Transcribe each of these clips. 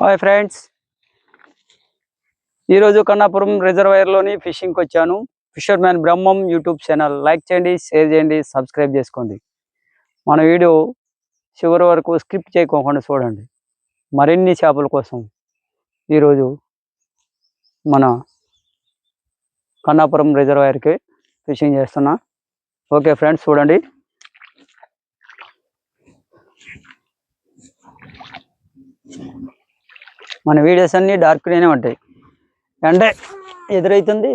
Hi friends ఈరోజు కన్నాపురం రిజర్వాయర్లోని ఫిషింగ్కి వచ్చాను. Fisherman Brahmam YouTube channel like చేయండి షేర్ చేయండి సబ్స్క్రైబ్ చేసుకోండి. మన వీడియో చివరి వరకు స్క్రిప్ట్ చేయకోకుండా చూడండి. మరిన్ని చేపల కోసం ఈరోజు మన కన్నాపురం రిజర్వాయర్కి ఫిషింగ్ చేస్తున్నా. ఓకే ఫ్రెండ్స్ చూడండి. మన వీడియోస్ అన్నీ డార్క్గానే ఉంటాయి. అంటే ఎదురైతుంది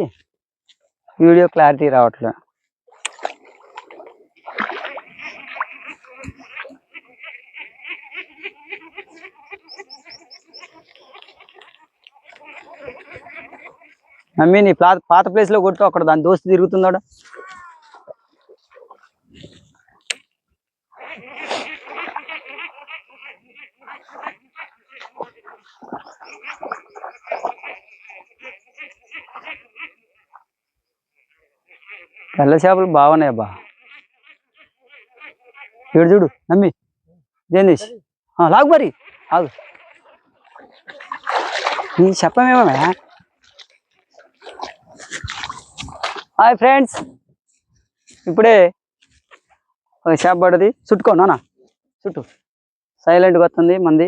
వీడియో క్లారిటీ రావట్లే. మమ్మీ నీ ప్లా పాత ప్లేస్లో కొడుతూ అక్కడ దాని దోస్తు తిరుగుతున్నాడు? తెల్ల చేపలు బాగున్నాయి అబ్బా. చూడు చూడు నమ్మి. దేనిష్ లాగు మరి. ఆగు. నీ చెప్పమేమే హాయ్ ఫ్రెండ్స్. ఇప్పుడే ఒక చేప పడ్డది. చుట్టుకో నానా చుట్టు. సైలెంట్గా వస్తుంది మంది.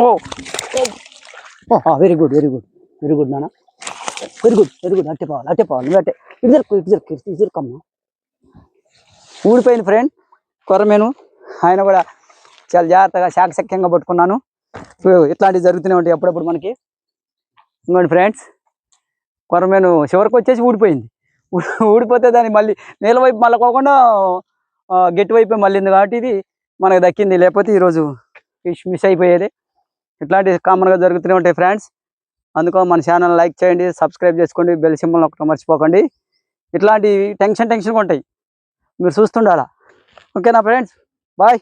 ఓ. Very good very good very good నానా వెరీ గుడ్ వెరీ గుడ్ అట్టే పోవాలి అట్టే పోవాలి నువ్వు అట్టే ఇటు జరుపు ఇటు జరుపు ఇటు జరుకమ్మా ఊడిపోయింది ఫ్రెండ్ కొరమేను ఆయన కూడా చాలా జాగ్రత్తగా శాఖశక్యంగా పట్టుకున్నాను. ఇట్లాంటివి జరుగుతూనే ఉంటాయి అప్పుడప్పుడు మనకి. ఇంకోండి ఫ్రెండ్స్ కొరమేను చివరికి వచ్చేసి ఊడిపోయింది. ఊడిపోతే దాన్ని మళ్ళీ నీళ్ళ వైపు మళ్ళీ పోకుండా గట్టి వైపు మళ్ళీంది కాబట్టి ఇది మనకు దక్కింది. లేకపోతే ఈరోజు ఫిష్ మిస్ అయిపోయేది. ఇట్లాంటివి కామన్గా జరుగుతూనే ఉంటాయి ఫ్రెండ్స్ అందుకో మన ఛానల్ లైక్ చేయండి సబ్స్క్రైబ్ చేసుకోండి బెల్ సింబల్ ఒకటి మర్చిపోకండి. ఇట్లాంటి టెన్షన్ టెన్షన్గా ఉంటాయి. మీరు చూస్తుండాలా? ఓకేనా ఫ్రెండ్స్ బాయ్.